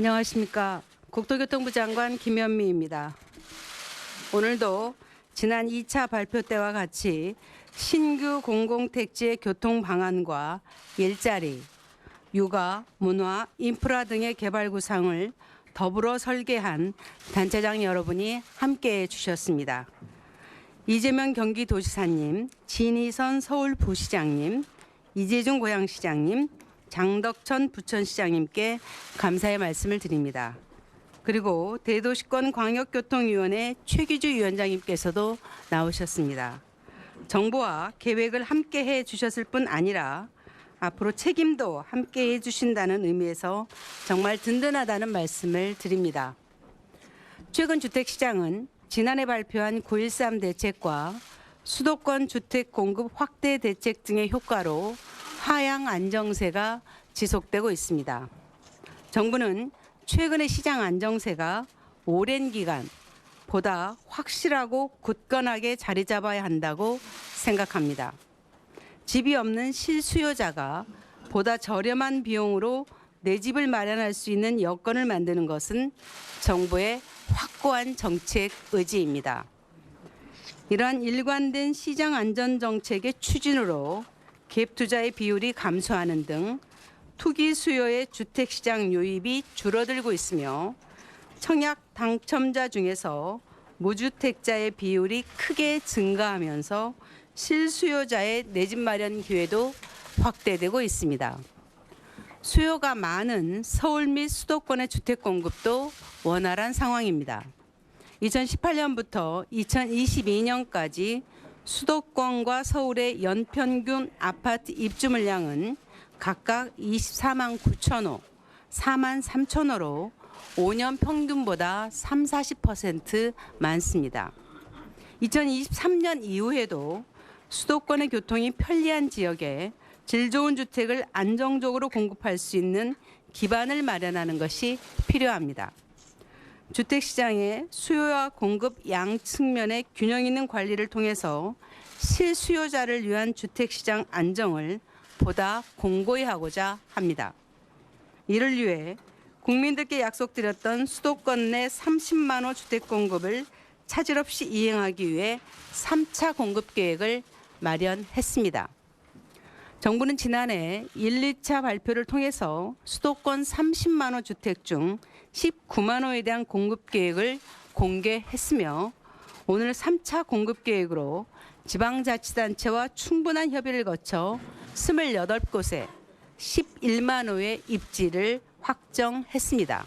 안녕하십니까. 국토교통부 장관 김현미입니다. 오늘도 지난 2차 발표 때와 같이 신규 공공택지의 교통 방안과 일자리, 육아, 문화, 인프라 등의 개발 구상을 더불어 설계한 단체장 여러분이 함께해 주셨습니다. 이재명 경기도지사님, 진희선 서울부시장님, 이재중 고양시장님, 장덕천 부천시장님께 감사의 말씀을 드립니다. 그리고 대도시권 광역교통위원회 최기주 위원장님께서도 나오셨습니다. 정부와 계획을 함께 해 주셨을 뿐 아니라 앞으로 책임도 함께 해 주신다는 의미에서 정말 든든하다는 말씀을 드립니다. 최근 주택시장은 지난해 발표한 9.13 대책과 수도권 주택 공급 확대 대책 등의 효과로 하향 안정세가 지속되고 있습니다. 정부는 최근의 시장 안정세가 오랜 기간 보다 확실하고 굳건하게 자리 잡아야 한다고 생각합니다. 집이 없는 실수요자가 보다 저렴한 비용으로 내 집을 마련할 수 있는 여건을 만드는 것은 정부의 확고한 정책 의지입니다. 이러한 일관된 시장 안전 정책의 추진으로 갭 투자의 비율이 감소하는 등 투기 수요의 주택 시장 유입이 줄어들고 있으며 청약 당첨자 중에서 무주택자의 비율이 크게 증가하면서 실수요자의 내 집 마련 기회도 확대되고 있습니다. 수요가 많은 서울 및 수도권의 주택 공급도 원활한 상황입니다. 2018년부터 2022년까지 수도권과 서울의 연평균 아파트 입주 물량은 각각 24만 9천 호, 4만 3천 호로 5년 평균보다 3, 40% 많습니다. 2023년 이후에도 수도권의 교통이 편리한 지역에 질 좋은 주택을 안정적으로 공급할 수 있는 기반을 마련하는 것이 필요합니다. 주택 시장의 수요와 공급 양 측면의 균형 있는 관리를 통해서 실수요자를 위한 주택 시장 안정을 보다 공고히 하고자 합니다. 이를 위해 국민들께 약속드렸던 수도권 내 30만 호 주택 공급을 차질 없이 이행하기 위해 3차 공급 계획을 마련했습니다. 정부는 지난해 1, 2차 발표를 통해서 수도권 30만 호 주택 중 19만 호에 대한 공급 계획을 공개했으며 오늘 3차 공급 계획으로 지방자치단체와 충분한 협의를 거쳐 28곳에 11만 호의 입지를 확정했습니다.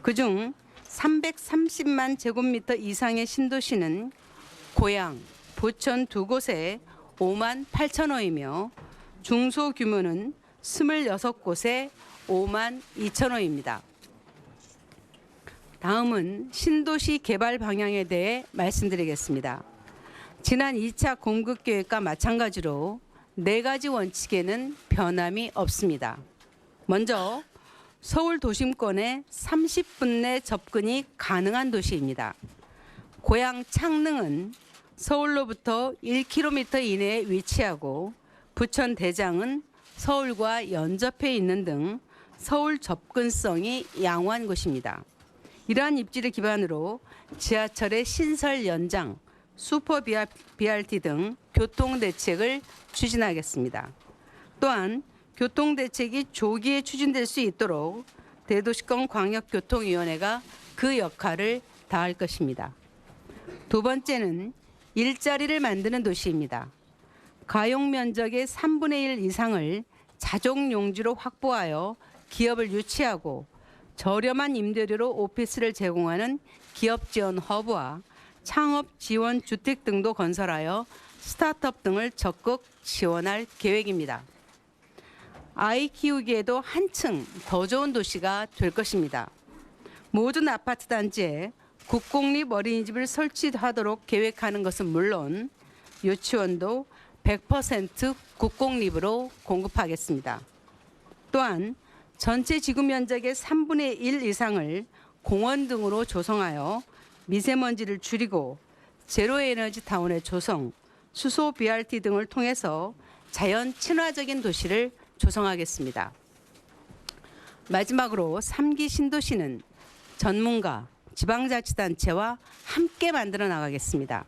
그중 330만 제곱미터 이상의 신도시는 고양, 부천 두 곳에 5만 8천 호이며 중소 규모는 26곳에 5만 2천 호입니다. 다음은 신도시 개발 방향에 대해 말씀드리겠습니다. 지난 2차 공급 계획과 마찬가지로 네 가지 원칙에는 변함이 없습니다. 먼저 서울 도심권에 30분 내 접근이 가능한 도시입니다. 고향 창릉은 서울로부터 1km 이내에 위치하고 부천 대장은 서울과 연접해 있는 등 서울 접근성이 양호한 곳입니다. 이러한 입지를 기반으로 지하철의 신설 연장, 슈퍼 BRT 등 교통 대책을 추진하겠습니다. 또한 교통 대책이 조기에 추진될 수 있도록 대도시권 광역교통위원회가 그 역할을 다할 것입니다. 두 번째는 일자리를 만드는 도시입니다. 가용 면적의 3분의 1 이상을 자족 용지로 확보하여 기업을 유치하고 저렴한 임대료로 오피스를 제공하는 기업 지원 허브와 창업 지원 주택 등도 건설하여 스타트업 등을 적극 지원할 계획입니다. 아이 키우기에도 한층 더 좋은 도시가 될 것입니다. 모든 아파트 단지에 국공립 어린이집을 설치하도록 계획하는 것은 물론 유치원도 100% 국공립으로 공급하겠습니다. 또한 전체 지구 면적의 3분의 1 이상을 공원 등으로 조성하여 미세먼지를 줄이고 제로 에너지 타운의 조성, 수소 BRT 등을 통해서 자연 친화적인 도시를 조성하겠습니다. 마지막으로 3기 신도시는 전문가, 지방자치단체와 함께 만들어 나가겠습니다.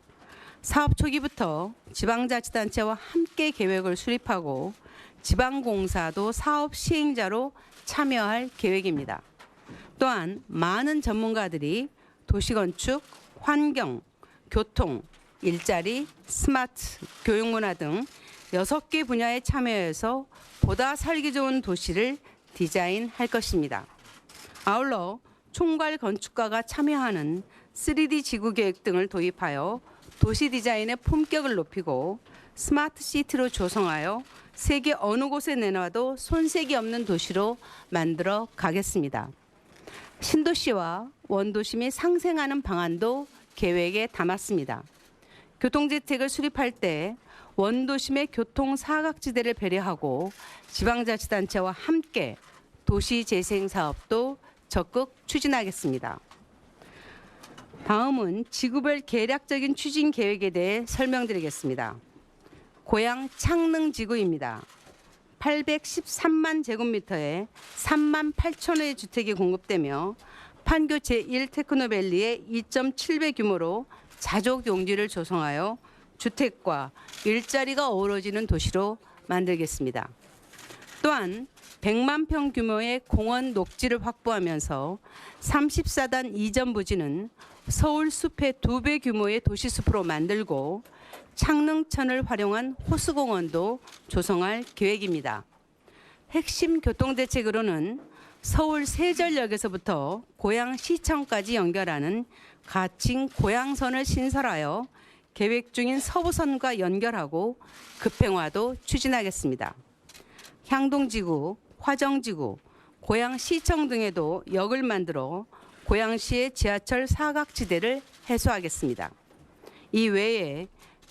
사업 초기부터 지방자치단체와 함께 계획을 수립하고 지방공사도 사업 시행자로 참여할 계획입니다. 또한 많은 전문가들이 도시건축, 환경, 교통, 일자리, 스마트, 교육문화 등 여섯 개 분야에 참여해서 보다 살기 좋은 도시를 디자인할 것입니다. 아울러 총괄 건축가가 참여하는 3D 지구 계획 등을 도입하여 도시 디자인의 품격을 높이고 스마트 시티로 조성하여 세계 어느 곳에 내놔도 손색이 없는 도시로 만들어 가겠습니다. 신도시와 원도시 및 상생하는 방안도 계획에 담았습니다. 교통정책을 수립할 때 원도심의 교통 사각지대를 배려하고 지방자치단체와 함께 도시재생 사업도 적극 추진하겠습니다. 다음은 지구별 계략적인 추진 계획에 대해 설명드리겠습니다. 고향 창릉 지구입니다. 813만 제곱미터에 3만 8천의 주택이 공급되며 판교 제1 테크노밸리의 2.7배 규모로 자족 용지를 조성하여 주택과 일자리가 어우러지는 도시로 만들겠습니다. 또한 100만 평 규모의 공원 녹지를 확보하면서 34단 이전 부지는 서울 숲의 두 배 규모의 도시 숲으로 만들고 창릉천을 활용한 호수공원도 조성할 계획입니다. 핵심 교통대책으로는 서울 세전역에서부터 고양시청까지 연결하는 가칭 고양선을 신설하여 계획 중인 서부선과 연결하고 급행화도 추진하겠습니다. 향동지구, 화정지구, 고양시청 등에도 역을 만들어 고양시의 지하철 사각지대를 해소하겠습니다. 이 외에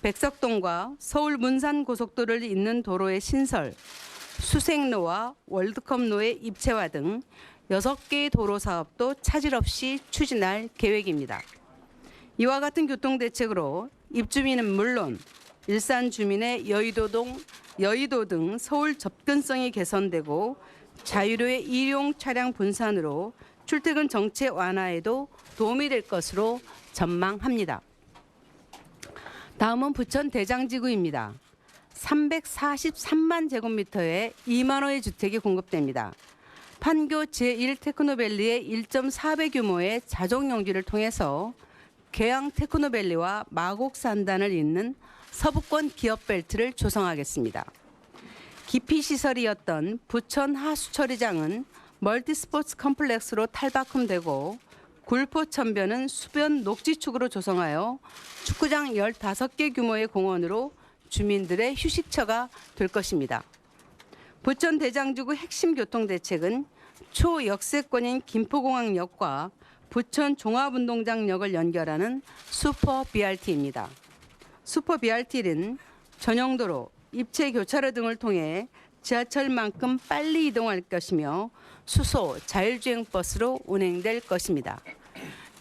백석동과 서울 문산 고속도로를 잇는 도로의 신설, 수색로와 월드컵로의 입체화 등 6개의 도로 사업도 차질 없이 추진할 계획입니다. 이와 같은 교통 대책으로 입주민은 물론 일산 주민의 여의도동, 여의도 등 서울 접근성이 개선되고 자유로의 일용 차량 분산으로 출퇴근 정체 완화에도 도움이 될 것으로 전망합니다. 다음은 부천 대장지구입니다. 343만 제곱미터의 2만 호의 주택이 공급됩니다. 판교 제1 테크노밸리의 1.4배 규모의 자족 용지를 통해서 계양 테크노밸리와 마곡산단을 잇는 서부권 기업 벨트를 조성하겠습니다. 기피 시설이었던 부천 하수처리장은 멀티스포츠 컴플렉스로 탈바꿈되고 굴포천변은 수변 녹지축으로 조성하여 축구장 15개 규모의 공원으로 주민들의 휴식처가 될 것입니다. 부천 대장주구 핵심 교통 대책은 초역세권인 김포공항역과 부천 종합운동장역을 연결하는 슈퍼 BRT입니다. 슈퍼 BRT는 전용도로, 입체 교차로 등을 통해 지하철만큼 빨리 이동할 것이며 수소, 자율주행 버스로 운행될 것입니다.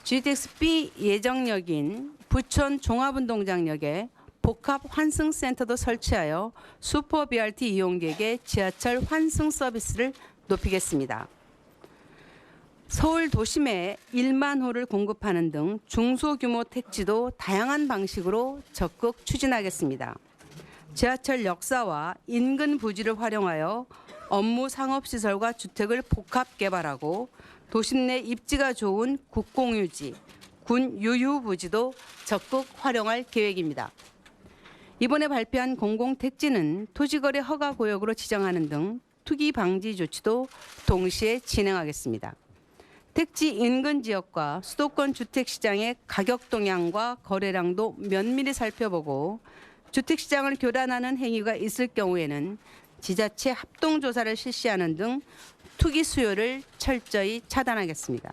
GTX-B 예정역인 부천 종합운동장역에 복합 환승센터도 설치하여 슈퍼 BRT 이용객의 지하철 환승 서비스를 높이겠습니다. 서울 도심에 1만 호를 공급하는 등 중소규모 택지도 다양한 방식으로 적극 추진하겠습니다. 지하철 역사와 인근 부지를 활용하여 업무 상업시설과 주택을 복합 개발하고 도심 내 입지가 좋은 국공유지, 군 유휴 부지도 적극 활용할 계획입니다. 이번에 발표한 공공택지는 토지거래 허가 구역으로 지정하는 등 투기 방지 조치도 동시에 진행하겠습니다. 택지 인근 지역과 수도권 주택 시장의 가격 동향과 거래량도 면밀히 살펴보고 주택 시장을 교란하는 행위가 있을 경우에는 지자체 합동 조사를 실시하는 등 투기 수요를 철저히 차단하겠습니다.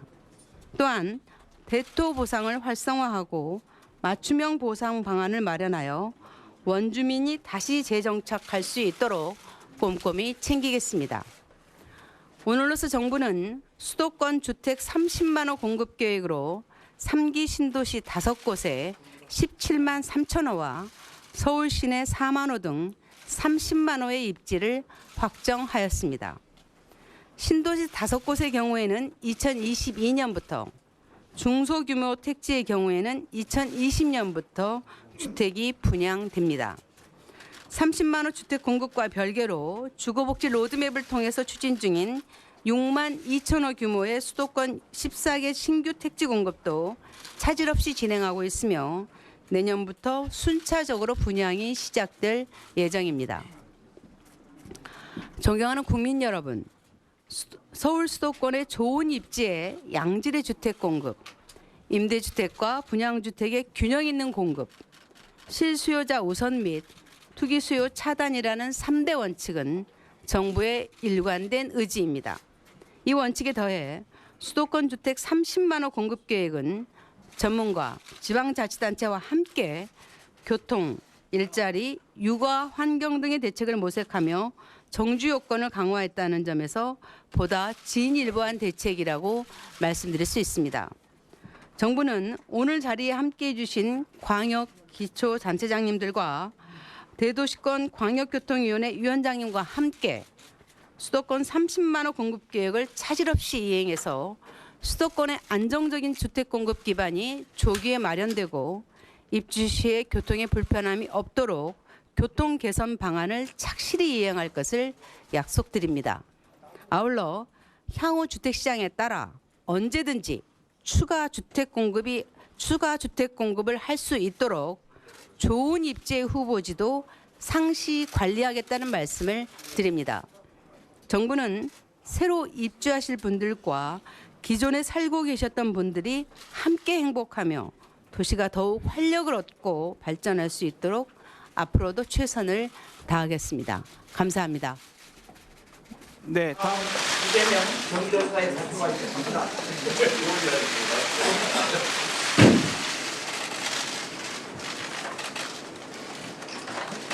또한 대토 보상을 활성화하고 맞춤형 보상 방안을 마련하여 원주민이 다시 재정착할 수 있도록 꼼꼼히 챙기겠습니다. 오늘로서 정부는 수도권 주택 30만 호 공급 계획으로 3기 신도시 5곳에 17만 3천 호와 서울 시내 4만 호 등 30만 호의 입지를 확정하였습니다. 신도시 다섯 곳의 경우에는 2022년부터 중소규모 택지의 경우에는 2020년부터 주택이 분양됩니다. 30만 호 주택 공급과 별개로 주거복지 로드맵을 통해서 추진 중인 6만 2천 호 규모의 수도권 14개 신규 택지 공급도 차질 없이 진행하고 있으며 내년부터 순차적으로 분양이 시작될 예정입니다. 존경하는 국민 여러분, 수- 서울 수도권의 좋은 입지에 양질의 주택 공급, 임대주택과 분양주택의 균형 있는 공급, 실수요자 우선 및 투기 수요 차단이라는 3대 원칙은 정부의 일관된 의지입니다. 이 원칙에 더해 수도권 주택 30만 호 공급 계획은 전문가, 지방자치단체와 함께 교통, 일자리, 육아, 환경 등의 대책을 모색하며 정주 요건을 강화했다는 점에서 보다 진일보한 대책이라고 말씀드릴 수 있습니다. 정부는 오늘 자리에 함께해 주신 광역 기초 단체장님들과 대도시권 광역교통위원회 위원장님과 함께 수도권 30만 호 공급 계획을 차질 없이 이행해서 수도권의 안정적인 주택 공급 기반이 조기에 마련되고 입주 시에 교통에 불편함이 없도록 교통 개선 방안을 착실히 이행할 것을 약속드립니다. 아울러 향후 주택 시장에 따라 언제든지 추가 주택 공급이 추가 주택 공급을 할 수 있도록 좋은 입지의 후보지도 상시 관리하겠다는 말씀을 드립니다. 정부는 새로 입주하실 분들과 기존에 살고 계셨던 분들이 함께 행복하며 도시가 더욱 활력을 얻고 발전할 수 있도록 앞으로도 최선을 다하겠습니다. 감사합니다. 네, 다음 이재명 경기도사의 사표가 있습니다.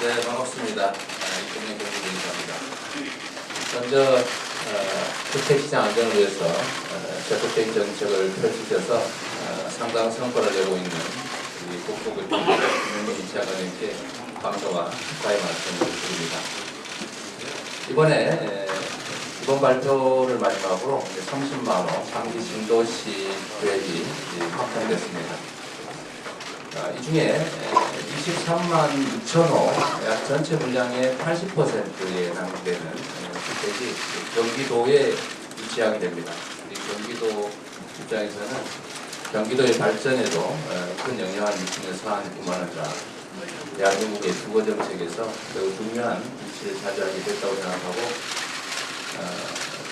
네, 반갑습니다. 아, 이동현 경기도입니다. 먼저 어, 주택시장 안정을 위해서 어, 적극적인 정책을 펼치셔서 어, 상당한 성과를 내고 있는 우리 국토부 김영민 차관님께 감사와 축하의 말씀을 드립니다. 이번에 에, 이번 발표를 마지막으로 이제 30만 원 장기 신도시 계획이 확정됐습니다. 아, 이 중에 23만 6천 호, 약 전체 물량의 80%에 해당되는 어, 주택이 경기도에 위치하게 됩니다. 이 경기도 입장에서는 경기도의 발전에도 어, 큰 영향을 미치는 사안뿐만 아니라 대한민국의 주거 정책에서 매우 중요한 위치를 차지하게 됐다고 생각하고 어,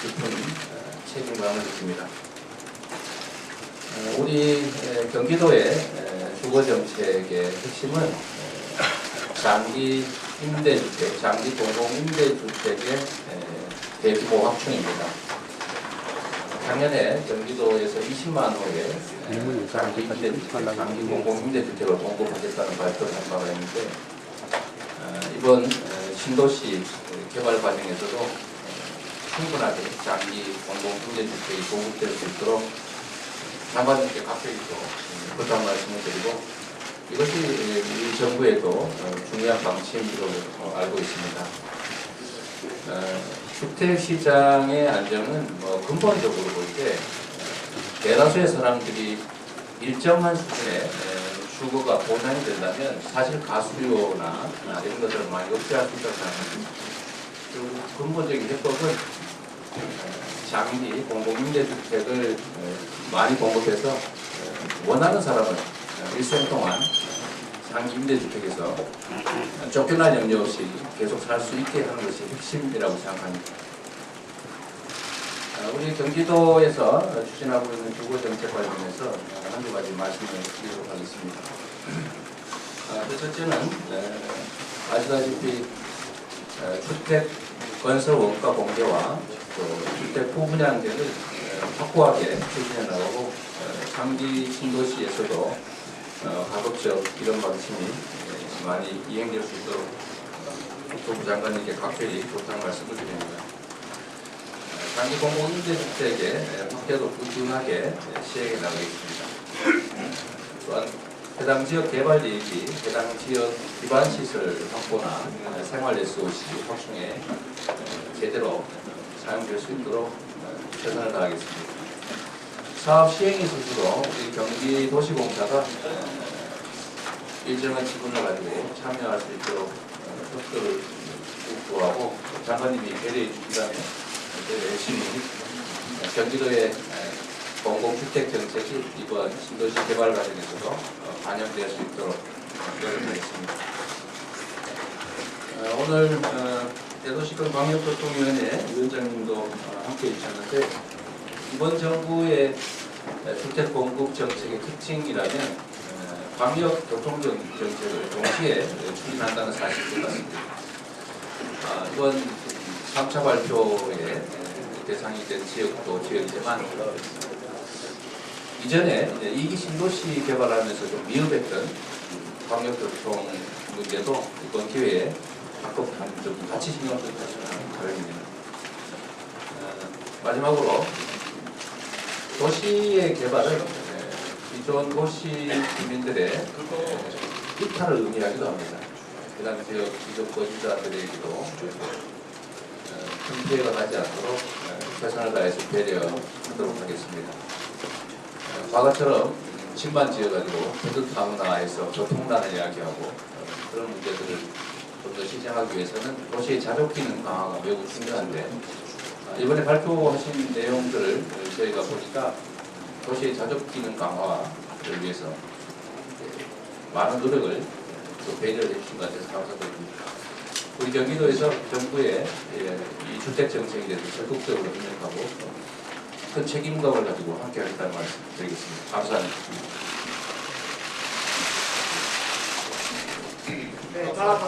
깊은 어, 책임감을 느낍니다. 어, 우리 에, 경기도의 에, 주거 정책의 핵심은 에, 장기 임대주택, 장기 공공 임대주택의 에, 대규모 확충입니다. 작년에 경기도에서 20만 호의 에, 장기 임대주택, 장기 공공 임대주택을 공급하겠다는 발표를 한 바가 있는데 어, 이번 에, 신도시 개발 과정에서도 어, 충분하게 장기 공공 임대주택이 공급될 수 있도록 장관님께 각별히 또 부탁 말씀을 드리고 이것이 우리 정부에도 어, 중요한 방침으로 어, 알고 있습니다. 어, 주택 시장의 안정은 뭐 근본적으로 볼 때 대다수의 사람들이 일정한 수준의 에, 주거가 보장이 된다면 사실 가수요나 아, 이런 것들을 많이 억제할 수 있다고 생각합니다. 그리고 근본적인 해법은 어, 장기 공공임대주택을 어, 많이 공급해서 어, 원하는 사람은 어, 일생 동안 장기 임대주택에서 쫓겨날 염려 없이 계속 살 수 있게 하는 것이 핵심이라고 생각합니다. 어, 우리 경기도에서 추진하고 있는 주거 정책 관련해서 어, 한두 가지 말씀을 드리도록 하겠습니다. 어, 그 첫째는 어, 아시다시피 어, 주택 건설 원가 공개와 또 주택 후분양제를 어, 확고하게 추진해 나가고 어, 장기 신도시에서도 어, 가급적 이런 방침이 에, 많이 이행될 수 있도록 국토부 장관님께 각별히 부탁 말씀을 드립니다. 어, 장기 공공 임대주택의 에, 확대도 꾸준하게 에, 시행해 나가겠습니다. 또한 해당 지역 개발 이익이 해당 지역 기반 시설 확보나 어, 생활 SOC 확충에 어, 제대로 사용될 수 있도록 최선을 다하겠습니다. 사업 시행에 있어서도 우리 경기도시공사가 어, 일정한 지분을 가지고 참여할 수 있도록 어, 협조를 구하고 장관님이 배려해 주신다면 열심히 어, 경기도의 어, 공공주택 정책이 이번 신도시 개발 과정에서도 어, 반영될 수 있도록 노력하겠습니다. 어, 오늘 어, 대도시권 광역교통위원회 위원장님도 어, 함께 해주셨는데 이번 정부의 어, 주택 공급 정책의 특징이라면 어, 광역 교통 정- 정책을 동시에 추진한다는 사실인 것 같습니다. 아, 이번 3차 발표의 대상이 된 지역도 지역이지만 이전에 이기 신도시 개발하면서 좀 미흡했던 광역교통 문제도 이번 기회에 한국 좀 같이 신경 쓸 것이라는 바람입니다. 어, 마지막으로 도시의 개발은 에, 기존 도시 주민들의 에, 이탈을 의미하기도 합니다. 해당 지역 지적 거주자들에게도 어, 큰 피해가 가지 않도록 어, 최선을 다해서 배려하도록 하겠습니다. 어, 과거처럼 집만 지어가지고 부득하문화에서 교통난을 이야기하고 어, 그런 문제들을 좀 더 시정하기 위해서는 도시의 자족 기능 강화가 매우 중요한데 어, 이번에 발표하신 내용들을 저희가 보니까 도시의 자족 기능 강화를 위해서 많은 노력을 또 배려를 해주신 것 같아서 감사드립니다. 우리 경기도에서 정부의 예, 이 주택 정책에 대해서 적극적으로 협력하고 큰 책임감을 가지고 함께 하겠다는 말씀 드리겠습니다. 감사합니다. 네, 다음